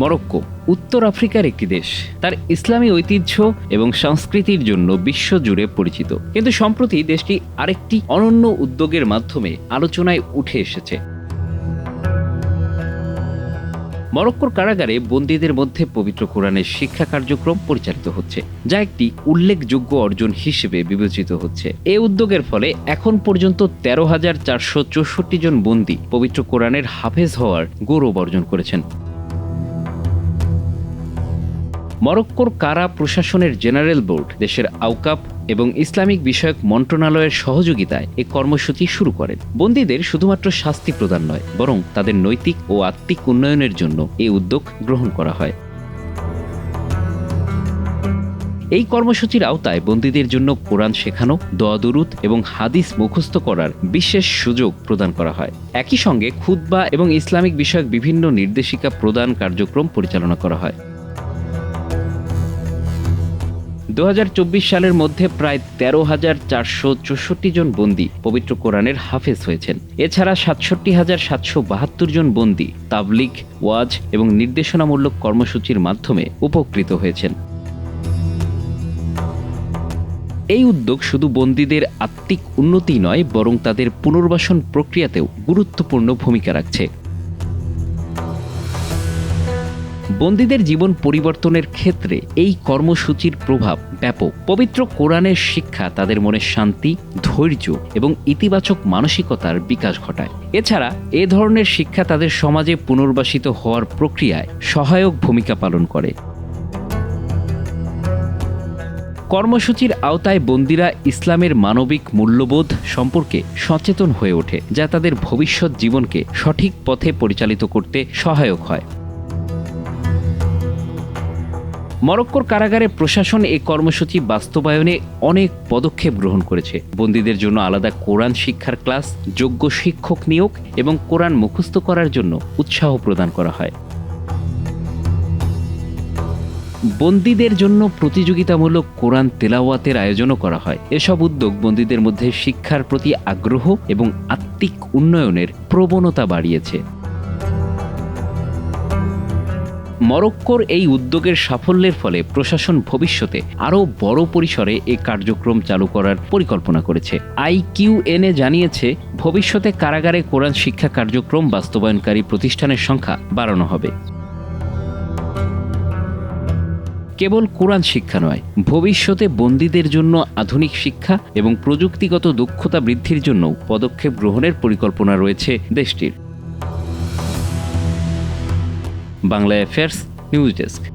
Morocco, উত্তর আফ্রিকার একটি দেশ। তার ইসলামী ঐতিহ্য এবং সংস্কৃতির জন্য বিশ্বজুড়ে পরিচিত। কিন্তু সম্প্রতি দেশটি আরেকটি অনন্য উদ্যোগের মাধ্যমে আলোচনায় উঠে এসেছে। মরক্কোর কারাগারে বন্দীদের মধ্যে পবিত্র কোরআনের শিক্ষা কার্যক্রম পরিচালিত হচ্ছে, যা একটি উল্লেখযোগ্য অর্জন হিসেবে বিবেচিত হচ্ছে। এ উদ্যোগের ফলে এখন পর্যন্ত তেরো হাজার চারশো চৌষট্টি জন বন্দী পবিত্র কোরআনের হাফেজ হওয়ার গৌরব অর্জন করেছেন। মরক্কোর কারা প্রশাসনের জেনারেল বোর্ড, দেশের আউকাপ এবং ইসলামিক বিষয়ক মন্ত্রণালয়ের সহযোগিতায় এ কর্মসূচি শুরু করেন। বন্দীদের শুধুমাত্র শাস্তি প্রদান নয়, বরং তাদের নৈতিক ও আত্মিক উন্নয়নের জন্য এই উদ্যোগ গ্রহণ করা হয়। এই কর্মসূচির আওতায় বন্দীদের জন্য কোরআন শেখানো দোয়াদুরুত এবং হাদিস মুখস্থ করার বিশেষ সুযোগ প্রদান করা হয়। একই সঙ্গে খুতবা এবং ইসলামিক বিষয়ক বিভিন্ন নির্দেশিকা প্রদান কার্যক্রম পরিচালনা করা হয়। দু হাজার চব্বিশ সালের মধ্যে প্রায় তেরো হাজার চারশো চৌষট্টি জন বন্দী পবিত্র কোরআনের হাফেজ হয়েছেন। এছাড়া সাতষট্টি হাজার সাতশো বাহাত্তর জন বন্দী তাবলিক ওয়াজ এবং নির্দেশনামূলক কর্মসূচির মাধ্যমে উপকৃত হয়েছেন। এই উদ্যোগ শুধু বন্দীদের আত্মিক উন্নতি নয়, বরং তাদের পুনর্বাসন প্রক্রিয়াতেও গুরুত্বপূর্ণ ভূমিকা রাখছে। বন্দীদের জীবন পরিবর্তনের ক্ষেত্রে এই কর্মসূচির প্রভাব ব্যাপক। পবিত্র কোরআনের শিক্ষা তাদের মনে শান্তি, ধৈর্য এবং ইতিবাচক মানসিকতার বিকাশ ঘটায়। এছাড়া এ ধরনের শিক্ষা তাদের সমাজে পুনর্বাসিত হওয়ার প্রক্রিয়ায় সহায়ক ভূমিকা পালন করে। কর্মসূচির আওতায় বন্দীরা ইসলামের মানবিক মূল্যবোধ সম্পর্কে সচেতন হয়ে ওঠে, যা তাদের ভবিষ্যৎ জীবনকে সঠিক পথে পরিচালিত করতে সহায়ক হয়। মরক্কোর কারাগারে প্রশাসন এই কর্মসূচি বাস্তবায়নে অনেক পদক্ষেপ গ্রহণ করেছে। বন্দীদের জন্য আলাদা কোরআন শিক্ষার ক্লাস, যোগ্য শিক্ষক নিয়োগ এবং কোরআন মুখস্থ করার জন্য উৎসাহ প্রদান করা হয়। বন্দীদের জন্য প্রতিযোগিতামূলক কোরআন তেলাওয়াতের আয়োজনও করা হয়। এসব উদ্যোগ বন্দীদের মধ্যে শিক্ষার প্রতি আগ্রহ এবং আত্মিক উন্নয়নের প্রবণতা বাড়িয়েছে। মরক্কোর এই উদ্যোগের সাফল্যের ফলে প্রশাসন ভবিষ্যতে আরও বড় পরিসরে এ কার্যক্রম চালু করার পরিকল্পনা করেছে। আইকিউএনএ জানিয়েছে, ভবিষ্যতে কারাগারে কোরআন শিক্ষা কার্যক্রম বাস্তবায়নকারী প্রতিষ্ঠানের সংখ্যা বাড়ানো হবে। কেবল কোরআন শিক্ষা নয়, ভবিষ্যতে বন্দীদের জন্য আধুনিক শিক্ষা এবং প্রযুক্তিগত দক্ষতা বৃদ্ধির জন্য পদক্ষেপ গ্রহণের পরিকল্পনা রয়েছে দেশটির। Bangla affairs news desk